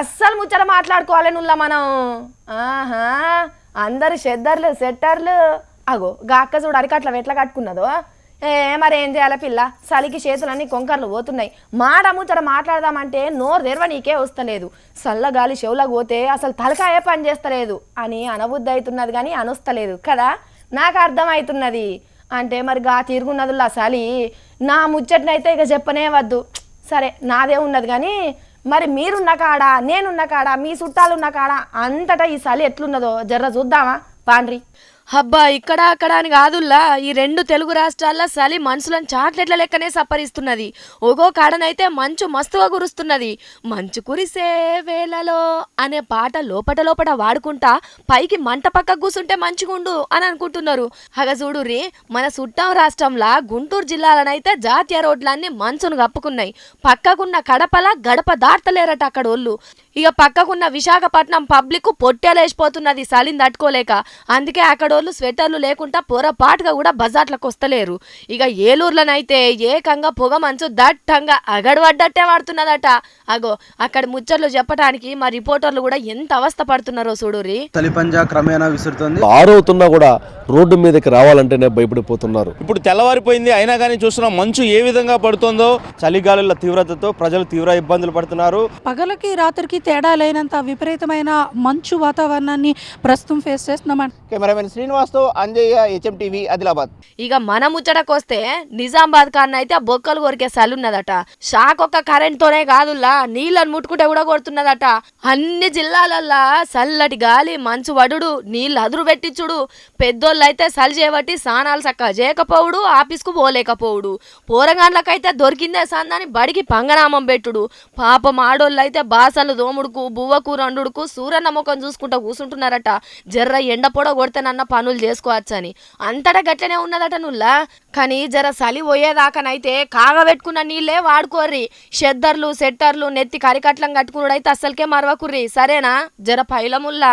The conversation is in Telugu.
అస్సలు ముచ్చట మాట్లాడుకోవాలి నుల్ల మనం? ఆహా అందరు షెద్దర్లు సెట్టర్లు. అగో గా అక్క చూడు అరికట్ల ఎట్లా కట్టుకున్నదో. ఏ మరి ఏం చేయాలి పిల్ల? చలికి చేతులన్నీ కొంకర్లు పోతున్నాయి. మాట ముచ్చట మాట్లాడదామంటే నోరు తెరవ నీకే వస్తలేదు. చల్లగాలి చెవులకు పోతే అసలు తలకాయే పని చేస్తలేదు. అని అనబుద్ధి అవుతున్నది కానీ అనొస్తలేదు కదా? నాకు అర్థమవుతున్నది అంటే మరి గా తీరుగున్నదిలా చలి నా ముచ్చటనైతే ఇక చెప్పనే వద్దు. సరే నాదే ఉన్నది కానీ మరి మీరున్న కాడ నేనున్న కాడ మీ చుట్టాలున్న కాడ అంతటా ఈ చలి ఎట్లున్నదో జర్ర చూద్దామా? పాండ్రి. అబ్బా ఇక్కడ అక్కడ అని కాదుల్లా ఈ రెండు తెలుగు రాష్ట్రాల్లో చలి మనుషులను చాక్లెట్ల లెక్కనే సప్పరిస్తున్నది ఒగో కాడనైతే మంచు మస్తుగా కురుస్తున్నది. మంచు కురిసే వేళలో అనే పాట లోపట లోపట వాడుకుంటా పైకి మంట పక్క కూసుంటే మంచిగుండు అని అనుకుంటున్నారు. హగ రే మన సుట్టం రాష్ట్రంలా గుంటూరు జిల్లాలనైతే జాతీయ రోడ్లన్నీ మంచును కప్పుకున్నాయి. పక్కకున్న కడపల గడప దాటలేరట అక్కడ ఒళ్ళు ఇక పక్కకున్న విశాఖపట్నం పబ్లిక్ పొట్టేలేసిపోతున్నది చలిని తట్టుకోలేక. అందుకే అక్కడ అక్కడోళ్ళు స్వెటర్లు లేకుండా పొరపాటుగా కూడా బజార్లకు వస్తలేరు. ఇక ఏలూరులోనైతే ఏకంగా పొగ మంచు దట్టంగా అగడబడ్డట్టే వాడుతున్నదట. అగో అక్కడ ముచ్చట్లు చెప్పడానికి మా రిపోర్టర్లు కూడా ఎంత అవస్థ పడుతున్నారో చూడురి చలిపంజా క్రమేణా విసురుతోంది. ఆరవుతున్నా కూడా రోడ్డు మీదకి రావాలంటేనే భయపడిపోతున్నారు. ఇప్పుడు తెల్లవారిపోయింది అయినా కానీ చూస్తున్నాం మంచు ఏ విధంగా పడుతుందో చలిగాలుల తీవ్రతతో ప్రజలు తీవ్ర ఇబ్బందులు పడుతున్నారు. పగలకి రాత్రికి తేడా లేనంత విపరీతమైన మంచు వాతావరణాన్ని ప్రస్తుతం ఫేస్ చేస్తున్నామంట కెమెరామెన్ శ్రీనివాస్తో అంజయ్య హెచ్ఎం టీవీ ఆదిలాబాద్. ఇక మన ముచ్చటకొస్తే నిజామాబాద్ కాన్న అయితే బొక్కలు కొరికే సలున్నదట షాక్ ఒక్క కరెంట్ తోనే కాదుల్లా నీళ్ళని ముట్టుకుంటే కూడా కొడుతున్నదట. అన్ని జిల్లాలల్లా చల్లటి గాలి మంచు వడుడు నీళ్ళు అదురు పెట్టించుడు పెద్దోళ్ళు అయితే చలి చేయబట్టి స్నానాలు చక్కగా చేయకపోవుడు ఆఫీస్కు పోలేకపోవుడు. పోరగాండ్లకైతే దొరికిందే సందని బడికి పంగనామం పెట్టుడు. పాపం ఆడోళ్ళు అయితే బాసలు దోముడుకు బువ్వకు రండుడుకు సూరన్న ముఖం చూసుకుంటా కూసుంటున్నారట. జర్ర ఎండ పొడ కొడితేనన్న పనులు చేసుకోవచ్చని. అంతటా గట్లనే ఉన్నదట నుల్లా. కానీ జర సలి పోయేదాకనైతే కాగబెట్టుకున్న నీళ్ళే వాడుకోర్రి. షెద్దర్లు సెట్టర్లు నెత్తి కరికట్లం కట్టుకున్నాడైతే అస్సలకే మరవకుర్రి. సరేనా? జర పైలముల్లా.